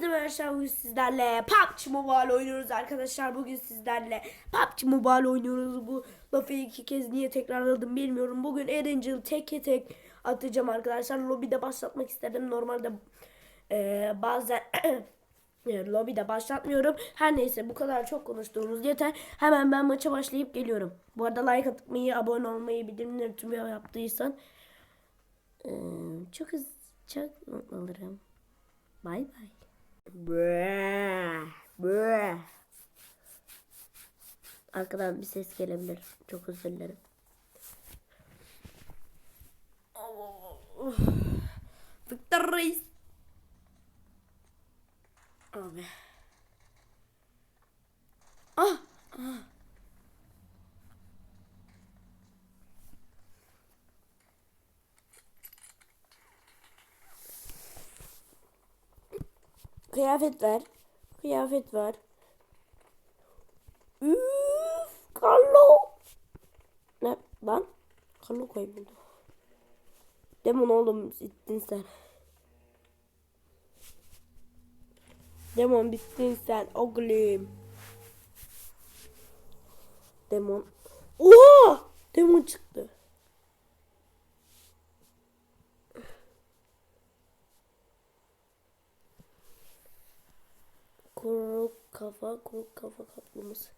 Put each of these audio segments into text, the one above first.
Herkese merhaba bugün sizlerle PUBG Mobile oynuyoruz arkadaşlar. Bugün sizlerle PUBG Mobile oynuyoruz. Bu lafı iki kez niye tekrarladım bilmiyorum. Bugün Erangel tek tek atacağım arkadaşlar. Lobide başlatmak istedim. Normalde e, bazen e, lobide başlatmıyorum. Her neyse bu kadar çok konuştuğumuz yeter. Hemen ben maça başlayıp geliyorum. Bu arada like atmayı, abone olmayı, bildirimleri tüm yaptıysan e, çok çok mutlu olurum. Bay Bre, bre. Arkadan bir ses gelebilir. Çok özür dilerim. Victor Reis. Abi. Ah. ah. Kıyafet ver. Kıyafet var. Üf, Carlo. Ne lan? Carlo kayboldu. Demon oğlum bittin sen. Demon bittin sen oğlum. Demon. Oha! Demon çıktı. Kafa, kuru kafa kaplumbağası.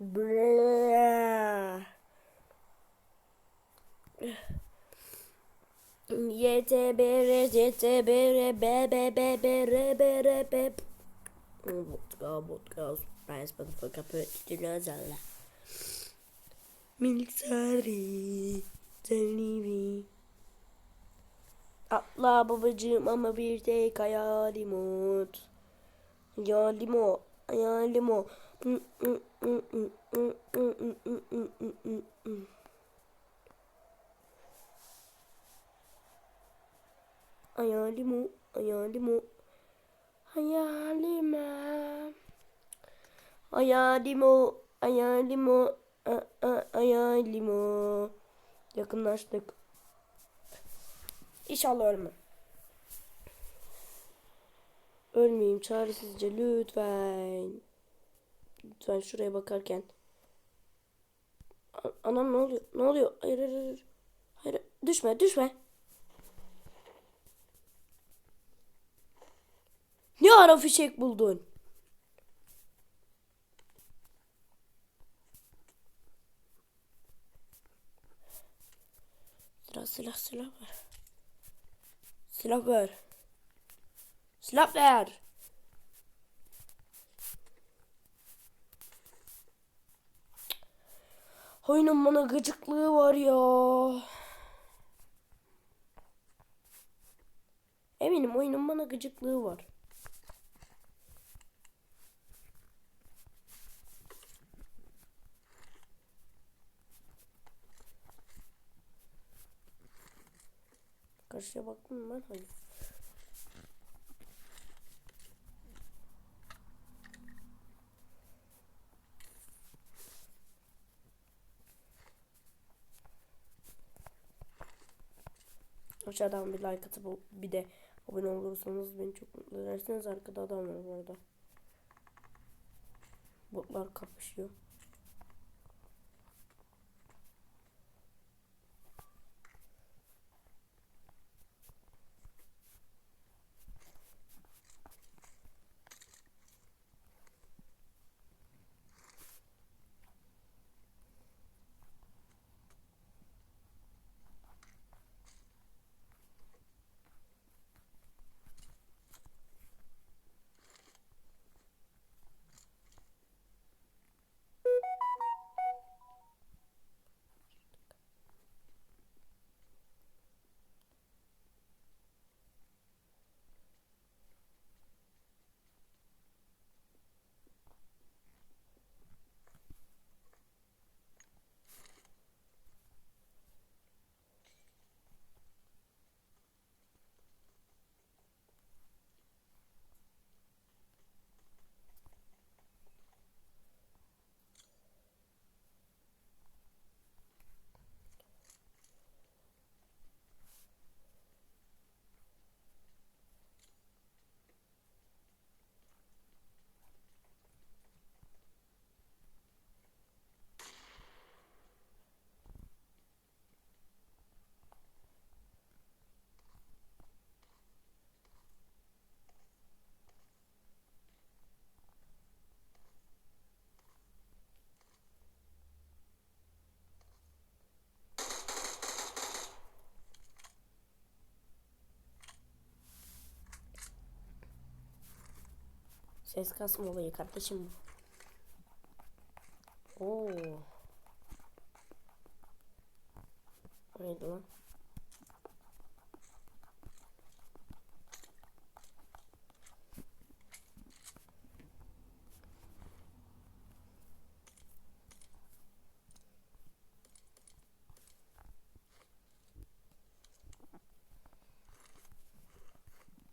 Bre. YTBR, YTBR, B, B, B, B, R, B, R, B. Vodka, vodka, surprise, motherfucker, put it in the Military, Zelivi. Atla babacığım ama bir tek hayalim ot. Hayalim o, hayalim o. Hayalim o, hayalim o. Hayalim o. Hayalim o, hayalim o. a- a- Hayalim o. Yakınlaştık. İnşallah ölmem. Ölmeyeyim çaresizce lütfen. Lütfen şuraya bakarken. Anam ne oluyor? Ne oluyor? Hayır hayır hayır. Hayır düşme düşme. Ne ara fişek buldun? Silah silah silah ver. Silah ver. Silah ver. Oyunun bana gıcıklığı var ya. Eminim oyunun bana gıcıklığı var. Karşıya baktım ben? Hayır. Aşağıdan bir like atıp bir de abone olursanız beni çok mutlu edersiniz. Arkada adam var bu arada. Botlar kapışıyor. Ses kasma olayı kardeşim. Oo. Neydi lan?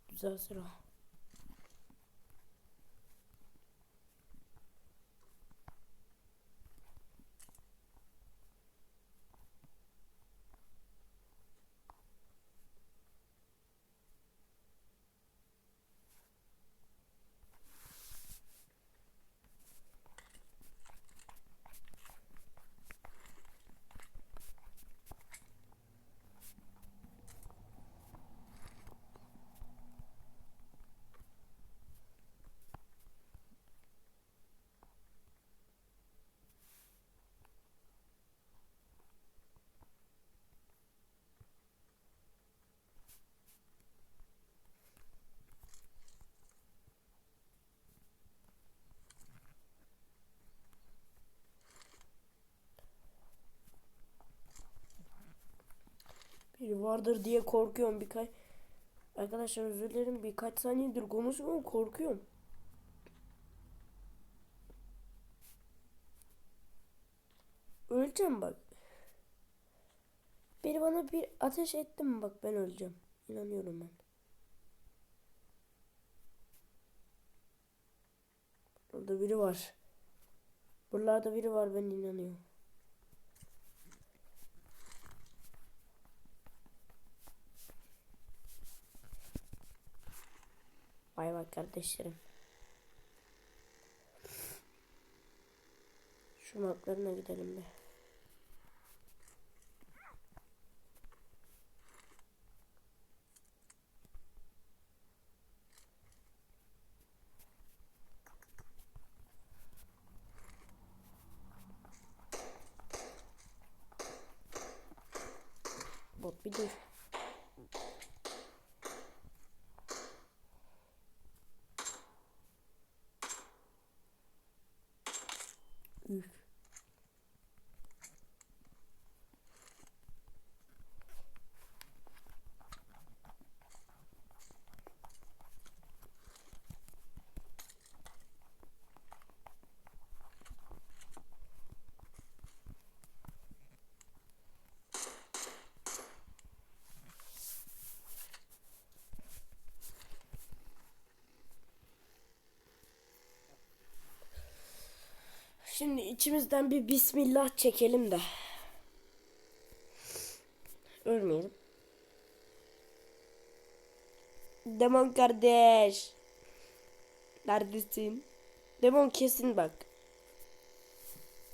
Güzel sıra. Biri vardır diye korkuyorum birkaç. Arkadaşlar özür dilerim birkaç saniyedir konuşmuyorum korkuyorum. Öleceğim bak. Biri bana bir ateş etti mi bak ben öleceğim. İnanıyorum ben. Burada biri var. Buralarda biri var ben inanıyorum. Bay bay kardeşlerim. Şu maklarına gidelim be. Bot bir dur. Üf. Şimdi içimizden bir bismillah çekelim de. Ölmeyelim. Demon kardeş. Neredesin? Demon kesin bak.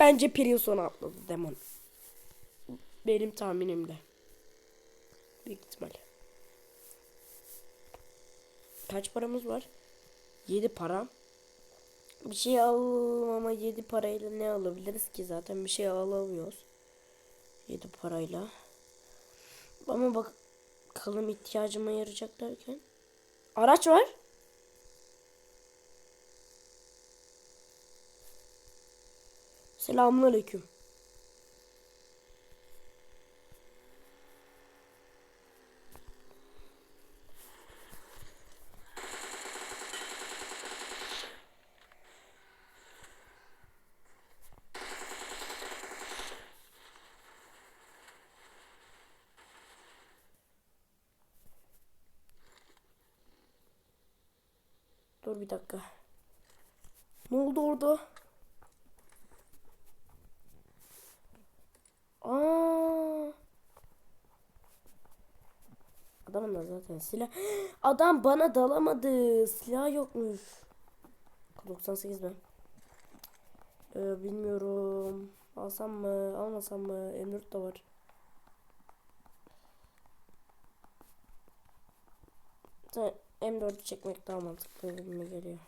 Bence Priuson'a atladı Demon. Benim tahminimle. Büyük ihtimal. Kaç paramız var? 7 para. Bir şey alalım ama 7 parayla ne alabiliriz ki zaten bir şey alamıyoruz. 7 parayla. Ama bak bakalım ihtiyacıma yarayacak derken. Araç var. Selamünaleyküm. Dur bir dakika. Ne oldu orada? Aa. Adamın da zaten silah. Adam bana dalamadı. Silah yokmuş. 98 ben. Ee, bilmiyorum. Alsam mı, almasam mı? M4 de var. Zaten M4'ü çekmek daha mantıklı gibi geliyor.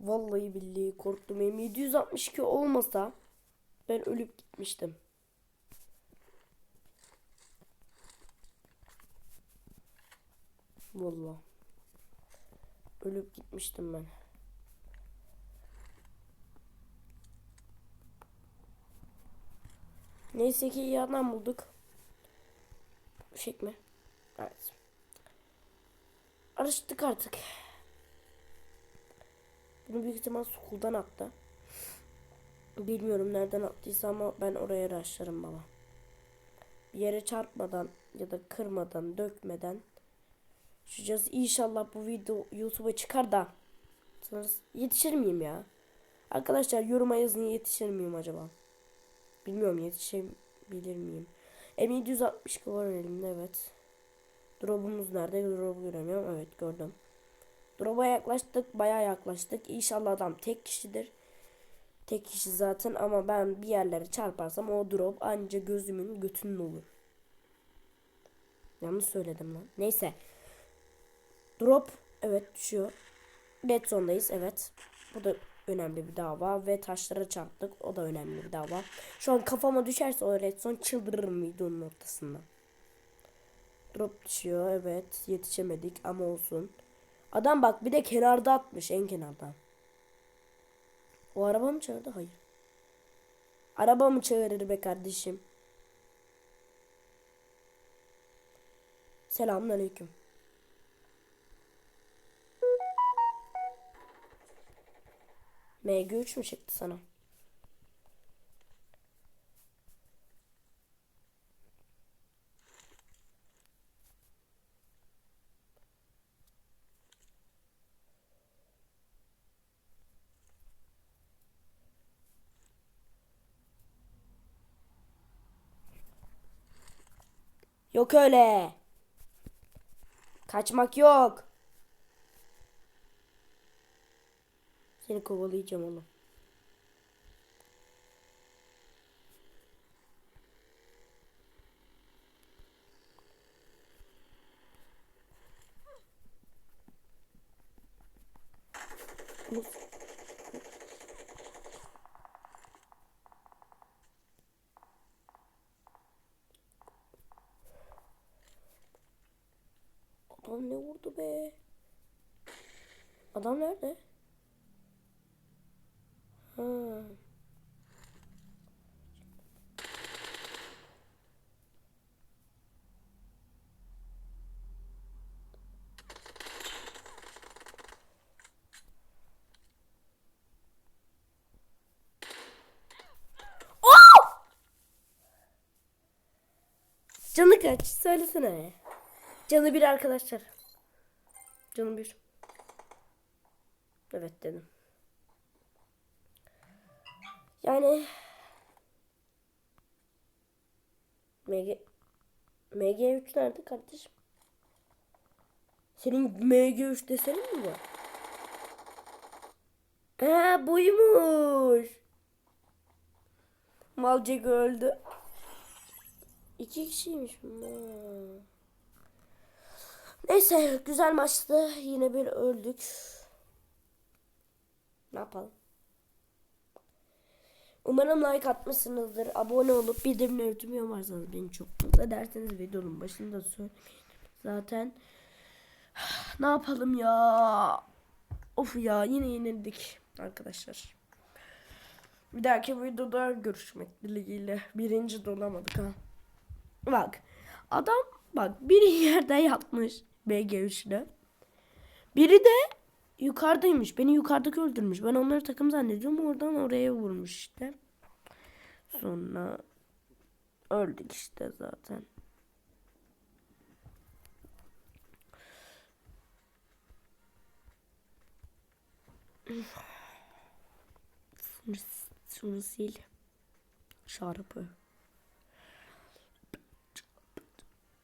Vallahi billahi korktum. M762 olmasa ben ölüp gitmiştim. Gitmiştim ben. Neyse ki iyi adam bulduk. Fişek? Evet. Araştık artık. Bunu büyük ihtimal sukuldan attı. Bilmiyorum nereden attıysa ama ben oraya raşlarım baba. Bir yere çarpmadan ya da kırmadan, dökmeden Şucası inşallah bu video YouTube'a çıkar da yetişir miyim ya? Arkadaşlar yoruma yazın yetişir miyim acaba? Bilmiyorum yetişebilir miyim? M762 var elimde evet. Drop'umuz nerede? Drop'u göremiyorum. Evet gördüm. Drop'a yaklaştık. Bayağı yaklaştık. İnşallah adam tek kişidir. Tek kişi zaten ama ben bir yerlere çarparsam o drop anca gözümün götünün olur. Yanlış söyledim lan. Neyse. Drop evet düşüyor. Red zone'dayız evet. Bu da önemli bir dava ve taşlara çarptık. O da önemli bir dava. Şu an kafama düşerse o red zone çıldırırım videonun ortasında. Drop düşüyor evet yetişemedik ama olsun. Adam bak bir de kenarda atmış en kenarda. O araba mı çağırdı? Hayır. Araba mı çağırır be kardeşim? Selamünaleyküm. MG3 mü çıktı sana? Yok öyle. Kaçmak yok. Seni kovalayacağım oğlum. Adam ne vurdu be? Adam nerede? Ha. Oh! Canı kaç? Söylesene. Canı bir arkadaşlar. Canı bir. Evet dedim. Yani MG MG3 nerede kardeşim? Senin MG3 desenin mi var? He buymuş. Malcek öldü. İki kişiymiş bunlar. Neyse güzel maçtı. Yine bir öldük. Ne yapalım? Umarım like atmışsınızdır. Abone olup bildirimleri tüm yaparsanız beni çok mutlu ederseniz videonun başında söyleyin. Zaten ne yapalım ya? Of ya yine yenildik arkadaşlar. Bir dahaki videoda görüşmek dileğiyle. Birinci de olamadık ha. Bak adam bak biri yerde yatmış BG3'de. Biri de yukarıdaymış. Beni yukarıdaki öldürmüş. Ben onları takım zannediyorum. Oradan oraya vurmuş işte. Sonra öldük işte zaten. Şunu, şunu sil. Şarpı.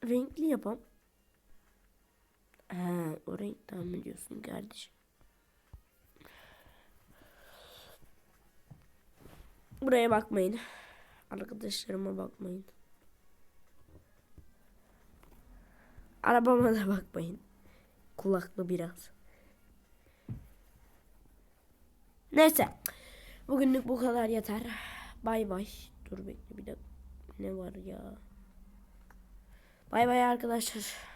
Renkli yapam. Ha, o renkten mi diyorsun kardeşim? Buraya bakmayın. Arkadaşlarıma bakmayın. Arabama da bakmayın. Kulaklı biraz. Neyse. Bugünlük bu kadar yeter. Bay bay. Dur bekle bir de ne var ya. Bay bay arkadaşlar.